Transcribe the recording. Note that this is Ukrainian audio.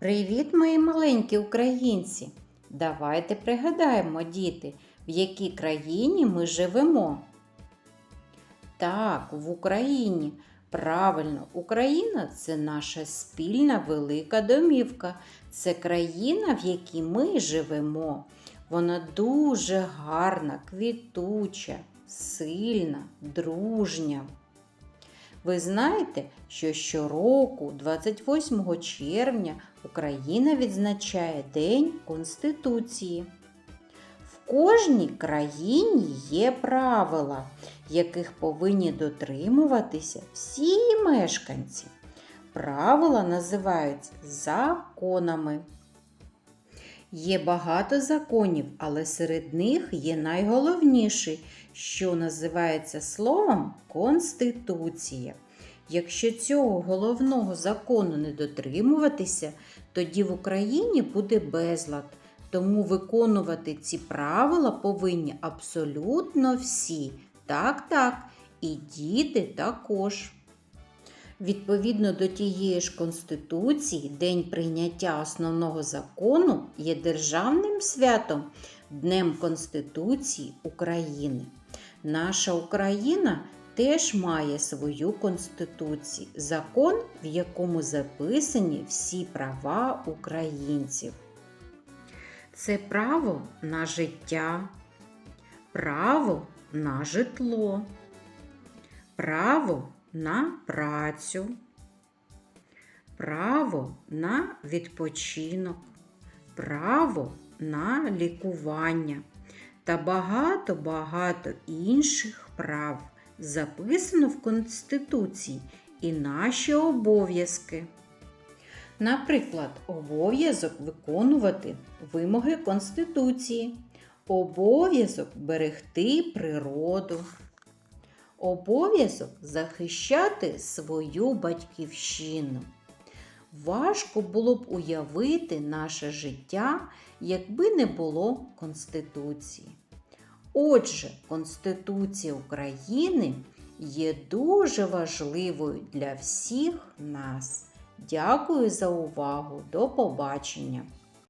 Привіт, мої маленькі українці! Давайте пригадаємо, діти, в якій країні ми живемо. Так, в Україні. Правильно, Україна це наша спільна велика домівка. Це країна, в якій ми живемо. Вона дуже гарна, квітуча, сильна, дружня. Ви знаєте, що щороку, 28 червня, Україна відзначає День Конституції. В кожній країні є правила, яких повинні дотримуватися всі мешканці. Правила називаються законами. Є багато законів, але серед них є найголовніший, що називається словом Конституція. Якщо цього головного закону не дотримуватися, тоді в Україні буде безлад. Тому виконувати ці правила повинні абсолютно всі. Так, так, і діти також. Відповідно до тієї ж Конституції, День прийняття основного закону є державним святом Днем Конституції України. Наша Україна теж має свою Конституцію, закон, в якому записані всі права українців. Це право на життя, право на житло, право на працю, право на відпочинок, право на лікування. Та багато-багато інших прав записано в Конституції і наші обов'язки. Наприклад, обов'язок виконувати вимоги Конституції, обов'язок берегти природу, обов'язок захищати свою батьківщину. Важко було б уявити наше життя, якби не було Конституції. Отже, Конституція України є дуже важливою для всіх нас. Дякую за увагу. До побачення!